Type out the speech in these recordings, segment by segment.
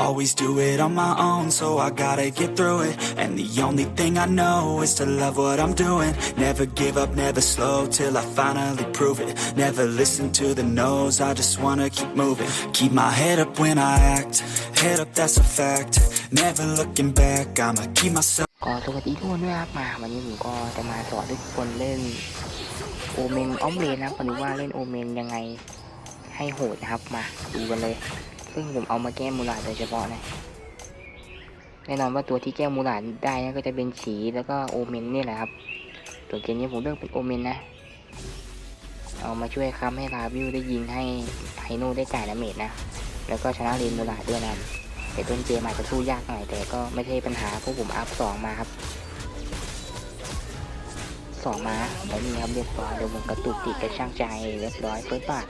always do it on my own, so I gotta get through it. And the only thing I know is to love what I'm doing. Never give up, never slow till I finally prove it. Never listen to the no's, I just wanna keep moving. Keep my head up when I act, head up, that's a fact. Never looking back, I'ma keep myself. ก็สวัสดีทุกคนด้วยครับมาวันนี้ผมก็จะมาสอนทุกคนเล่นโอเมนออมเลนนะครับมาดูว่าเล่นโอเมนยังไงให้โหดนะครับมาดูกันเลย ซึ่งผมเอามาแก้มูลาดโดยเฉพาะนะแน่นอนว่าตัวที่แก้มูลาดได้นะก็จะเป็นฉีแล้วก็โอเมนนี่แหละครับตัวเกมนี้ผมเลือกเป็นโอเมนนะ เอามาช่วยค้ำให้ลาวิวได้ยิงให้ไฮโน่ได้จ่ายดาเมจนะ แล้วก็ชนะเลนมูลาดด้วยนะแต่ต้นเกมอาจจะสู้ยากหน่อยแต่ก็ไม่ใช่ปัญหาเพราะผมอัพสองมาครับสองมาแล้วนี่ครับเรียบร้อยเดี๋ยวผมกระตุกติดกระช่างใจเรียบร้อยเฟิร์สบาท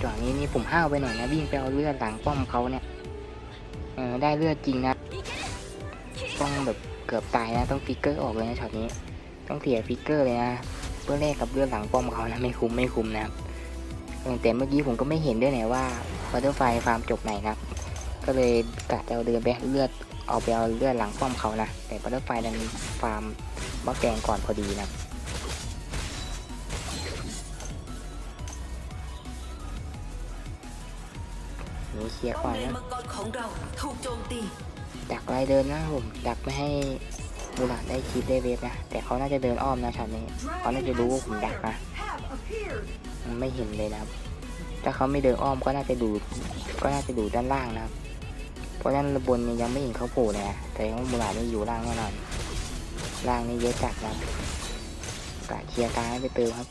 จังหวะนี้นี่ผมห้าวไปหน่อยนะวิ่งไปเอาเลือดหลังป้อมเขาเนี่ยเออได้เลือดจริงนะ ต้องแบบเกือบตายนะต้องฟิกเกอร์ออกเลยนะช็อตนี้ ต้องเสียฟิกเกอร์เลยนะเพื่อแลกกับเลือดหลังป้อมเขานะไม่คุ้มไม่คุ้มนะครับแต่เมื่อกี้ผมก็ไม่เห็นด้วยไหนว่าบัตเตอร์ไฟฟาร์มจบไหนครับก็เลยกะจะเอาเดินไปเลือดเอาไปเอาเลือดหลังป้อมเขานะแต่บัตเตอร์ไฟดันฟาร์มมะแกงก่อนพอดีนะ เคลียร์ป้ก่ออมนเลนนะมังกรของเราถูกโจมตีดักไล่เดินนะผมดักไม่ให้มูหลาดได้คีบได้เวฟนะ แต่เขาน่าจะเดินอ้อมนะช็อตนี้เขาน่าจะรู้ว่าผมดักนะมันไม่เห็นเลยนะครับ ถ้าเขาไม่เดินอ้อมก็น่าจะดูก็น่าจะดูด้านล่างนะครับ เพราะด้านบนเนี่ยยังไม่เห็นเขาโผล่เลยนะแต่ว่ามูหลาดนี่อยู่ล่างแน่นอนล่างนี่เยอะจัดนะกะเคลียร์กลางให้ไปเติมครับ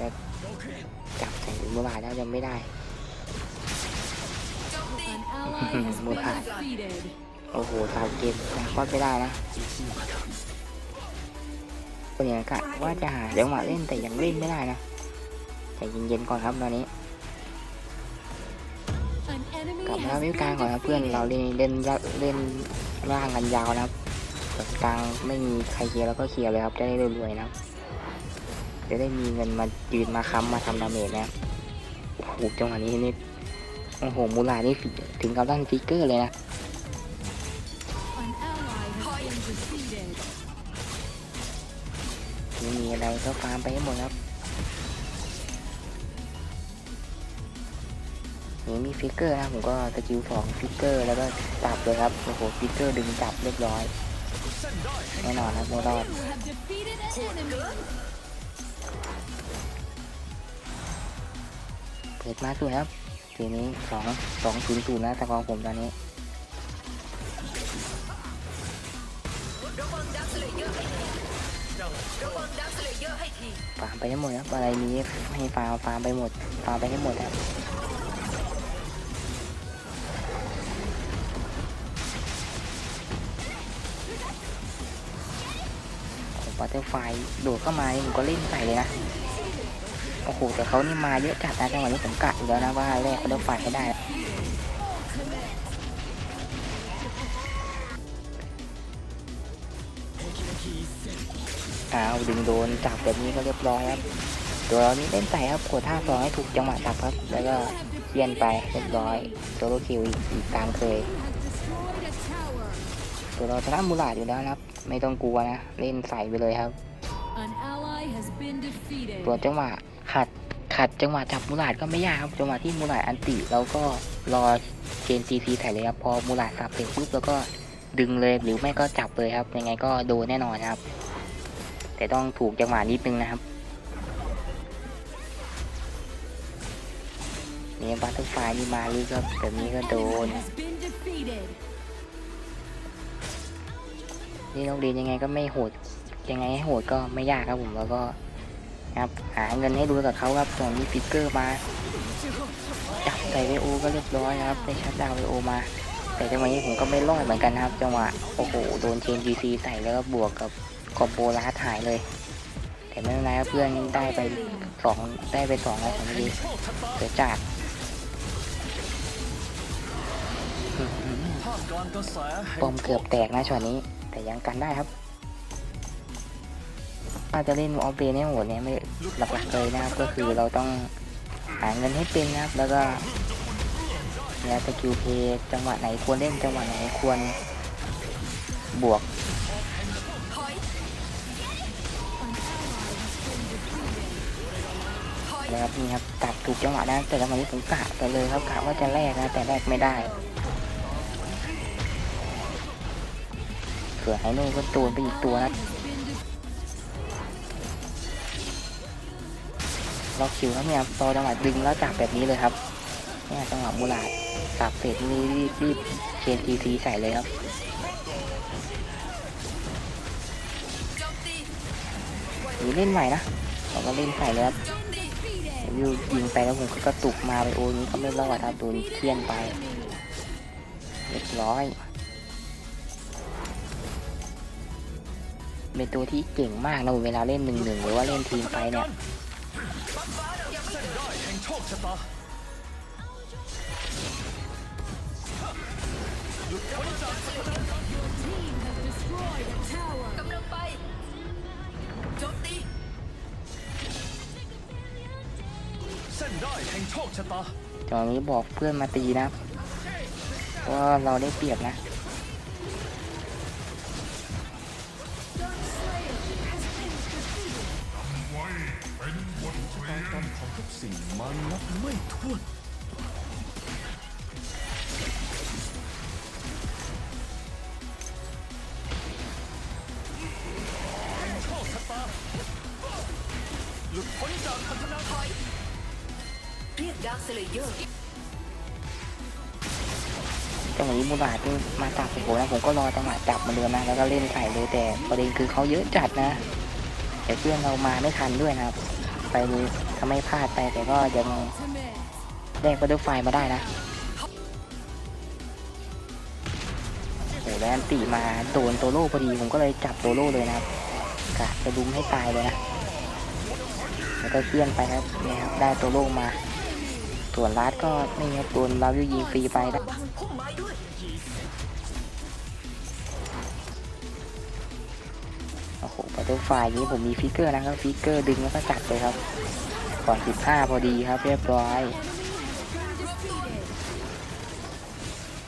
จะจับใส่มูหลาดแล้วยังไม่ได้มูหลาดโอ้โหสาวเกมนะก็ไม่ได้นะคนอย่างกะว่าจะหาจังหวะเล่นแต่ยังเล่นไม่ได้นะใจเย็นๆก่อนครับตอนนี้กลับมาวิวกลางก่อนครับเพื่อนเราเล่นเล่นเล่นล่างกันยาวนะครับส่วนกลางไม่มีใครเคลียร์แล้วก็เคลียร์เลยครับจะได้รวยๆนะครับ จะได้มีเงินมายืนมาค้ำมาทำดาเมจนะครับโอ้โหจังหวะนี้นี่โอ้โหมูลานี่ถึงกับตั้งฟิกเกอร์เลยนะไม่มีอะไรก็ฟาร์มไปให้หมดครับนี่มีฟิกเกอร์นะผมก็สกิลสองฟิกเกอร์แล้วก็จับเลยครับโอ้โหฟิกเกอร์ดึงจับเรียบร้อยแน่นอนครับไม่รอด เปิดมาสุดครับทีนี้สองสองศูนย์ศูนย์นะตะกองผมตอนนี้ระวังดักสเลเยอร์ให้ทีระวังดักสเลเยอร์ให้ทีฟาร์มไปให้หมดครับอะไรนี้ให้ฟาร์มฟาร์มไปหมดฟาร์มไปให้หมดครับบัตเตอร์ไฟโดดเข้ามาผมก็เล่นใส่เลยนะ โอ้โหแต่เขานี่มาเยอะจัดนะจังหวะนี้ผมกะอยู่แล้วนะว่าแรกบัตเตอร์ไฟให้ได้ อ้าวดึงโดนจับแบบนี้ก็เรียบร้อยครับตัวเรานี้เล่นใส่ครับกดท่าสองให้ถูกจังหวะจับครับ แล้วก็เลียนไปเรียบร้อยโซโลคิวอีกอีกตามเคย ตัวเราชนะมูลาดอยู่แล้วนะครับ ไม่ต้องกลัวนะ เล่นใส่ไปเลยครับ ตัวจังหวะ ขัดขัดจังหวะจับมูลาดก็ไม่ยากครับจังหวะที่มูลาดอันติเราก็รอเจนซีซีใส่เลยครับพอมูลาดสับเสร็จปุ๊บแล้วก็ดึงเลยหรือไม่ก็จับเลยครับ ยังไงก็โดนแน่นอนครับ แต่ต้องถูกจังหวะนิดนึงนะครับนี่บัตเตอร์ไฟนี่มาลีก็แบบนี้ก็โดนนี่โรงเรียนยังไงก็ไม่โหดยังไงให้โหดก็ไม่ยากครับผมแล้วก็ ครับ หาเงินให้ดูกับเขาครับส่วนมีฟิกเกอร์มาจับใส่ไวโอก็เรียบร้อยครับได้ชัดดาวไวโอมา แต่จังหวะนี้ผมก็ไม่รอดเหมือนกันนะครับ จังหวะโอ้โหโดนเชนจีซีใส่แล้วก็บวกกับคอมโบลาดหายเลย แต่ไม่เป็นไรครับเพื่อนได้ไปสองได้ไปสองแล้วผมดีเสียจัดปอมเกือบแตกนะช็อตนี้ แต่ยังกันได้ครับถ้าจะเล่นออฟเบนเนี่ยโหดเนี่ยไม่ หลักๆเลยนะครับก็คือเราต้องหาเงินให้เป็นนะครับ แล้วก็เนี่ยสกิลเพย์จังหวะไหนควรเล่นจังหวะไหนควรบวกนะครับนี่ครับตัดถูกจังหวะนะแต่จังหวะนี้ผมกะไปเลยครับกะว่าจะแลกนะแต่แลกไม่ได้เผื่อให้นู่นก็ตูนไปอีกตัวนะ ล็อกคิวครับเนี่ยพอจังหวะดึงแล้วจับแบบนี้เลยครับเนี่ยจังหวะมูลาดจับเสร็จนี่รีบรีบเชนทีซีใส่เลยครับหรือเล่นใหม่นะเราก็เล่นใส่เลยครับโจมตีวิวยิงไปแล้วผมก็กระตุกมาไปโอ้นี้ก็ไม่รอดครับโดนเคียนไปเรียบร้อยเป็นตัวที่เก่งมากนะเวลาเล่นหนึ่งหนึ่งหรือว่าเล่นทีมไปเนี่ย โชคชะตาหลุดพ้นจากสถานการณ์กำลังไปโจมตีเส้นได้แห่งโชคชะตา ตอนนี้บอกเพื่อนมาตีนะครับว่าเราได้เปรียบนะ สิ่งมันนับไม่ถ้วนแห่งโชคชะตาหลุดพ้นจากพันธนาถอยเรียกดาร์คสเลเยอร์จังหวะนี้มูลาดนี่มาจับผมนะผมก็รอจังหวะจับเหมาเดิมนะแล้วก็เล่นใส่เลยแต่ประเด็นคือเขาเยอะจัดนะแต่เพื่อนเรามาไม่ทันด้วยนะครับ ไปนี้ทำให้พลาดไปแต่ก็ยังได้บัตเตอร์ไฟมาได้นะโอ้แล้วอันตีมาโดนโตโร่พอดีผมก็เลยจับโตโร่เลยนะครับกะจะดุมให้ตายเลยนะ แล้วก็เคลื่อนไปครับเนี่ยครับได้โตโร่มาส่วนลาดก็นี่ครับโดนลาวิวยิงฟรีไปนะ หบัตเตอร์ไฟนี้ผมมีฟิกเกอร์นะครับฟิกเกอร์ดึงแล้วก็จัดเลยครับ ก่อน15พอดีครับเรียบร้อย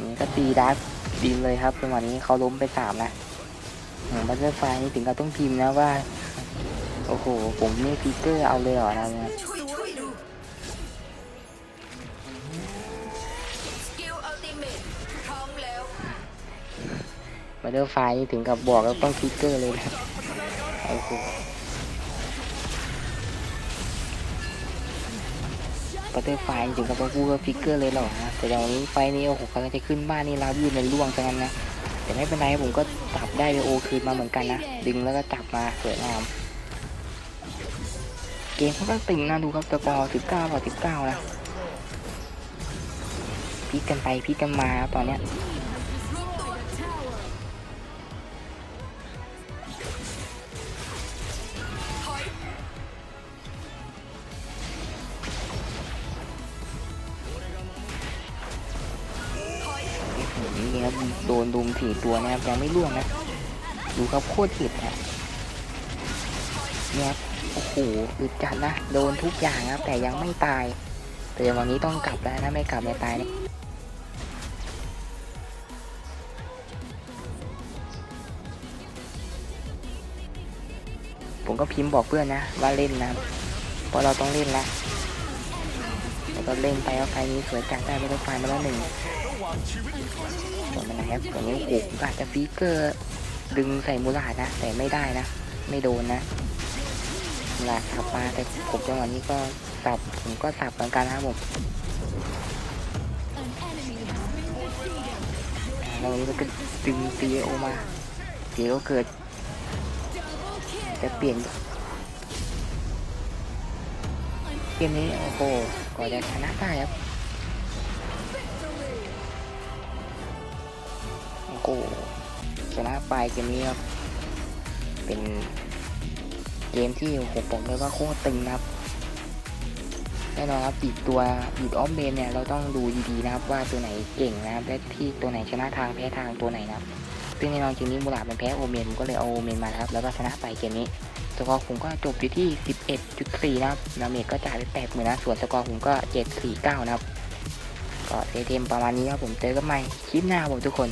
นี่ก็ตีดักดินเลยครับจังหวะนี้เขาล้มไปสามนะบัตเตอร์ไฟนี่ถึงกับต้องพิมพ์นะว่า โอ้โห ผมนี่ฟิกเกอร์เอาเลยเหรอนะเนี่ยช่วยช่วยดูสกิลอัลติเมทพร้อมแล้วบัตเตอร์ไฟนี่ถึงกับบอกแล้วต้องฟิกเกอร์เลยนะ โอ้โหบัตเตอร์ไฟถึงกับต้องพูดว่าฟิกเกอร์เลยเหรอฮะแต่อย่างนี้ไฟนี้โอ้โหกำลังจะขึ้นบ้านนี่ลาวิวในล่วงซะงั้นนะแต่ไม่เป็นไรผมก็จับได้ไปโอคืนมาเหมือนกันนะดึงแล้วก็จับมาสวยงามเกมเขาก็ตึงนะดูครับสกอร์19ต่อ19นะพลิกกันไปพลิกกันมาตอนเนี้ย โดนดุมถี่ตัวนะครับยังไม่ล่วงนะ ดูครับโคตรหิดนะเนี่ยโอ้โหอึดจัดนะ โดนทุกอย่างครับ แต่ยังไม่ตาย แต่วันนี้ต้องกลับแล้วถ้าไม่กลับเนี่ตายเนี่ยผมก็พิมพ์บอกเพื่อนนะ ว่าเล่นนะเพราะเราต้องเล่นละแล้วก็เล่นไปเอาไฟนี้สวยจัดได้ไม่ต้องไฟมาแล้วหนึ่ง ระหว่างชีวิตส่วมันนะครับตัวนี้โอ้โหอาจจะฟีเกอร์ดึงใส่มูลาดนะ แต่ไม่ได้นะ ไม่โดนนะมูลาดสับมาแต่ผมจังหวะนี้ก็สับผมก็สับเหมือนกันนะครับผมอ่าแล้ววันนี้มันก็ดึงตีโอมาเดี๋ยวเกิดจะเปลี่ยนเกมนี้โอ้โหกว่าจะชนะได้ครับ โอ้ชนะไปเกมนี้ครับเป็นเกมที่ผมบอกเลยว่าโคตรตึงนะครับแน่นอนครับบีดตัวบีดออฟเมนเนี่ยเราต้องดูดีๆนะครับว่าตัวไหนเก่งนะครับและที่ตัวไหนชนะทางแพ้ทางตัวไหนนะครับซึ่งแน่นอนเกมนี้มูลาดมันแพ้โอเมนผมก็เลยเอาโอเมนมาครับแล้วก็ชนะไปเกมนี้สกอร์ผมก็จบอยู่ที่ 11.4 นะครับดาเมจก็จ่ายไป8หมื่นนะส่วนสกอร์ผมก็ 749 นะครับ ก็เซเทมประมาณนี้ครับผมเจอกันใหม่คลิปหน้าครับผมทุกคน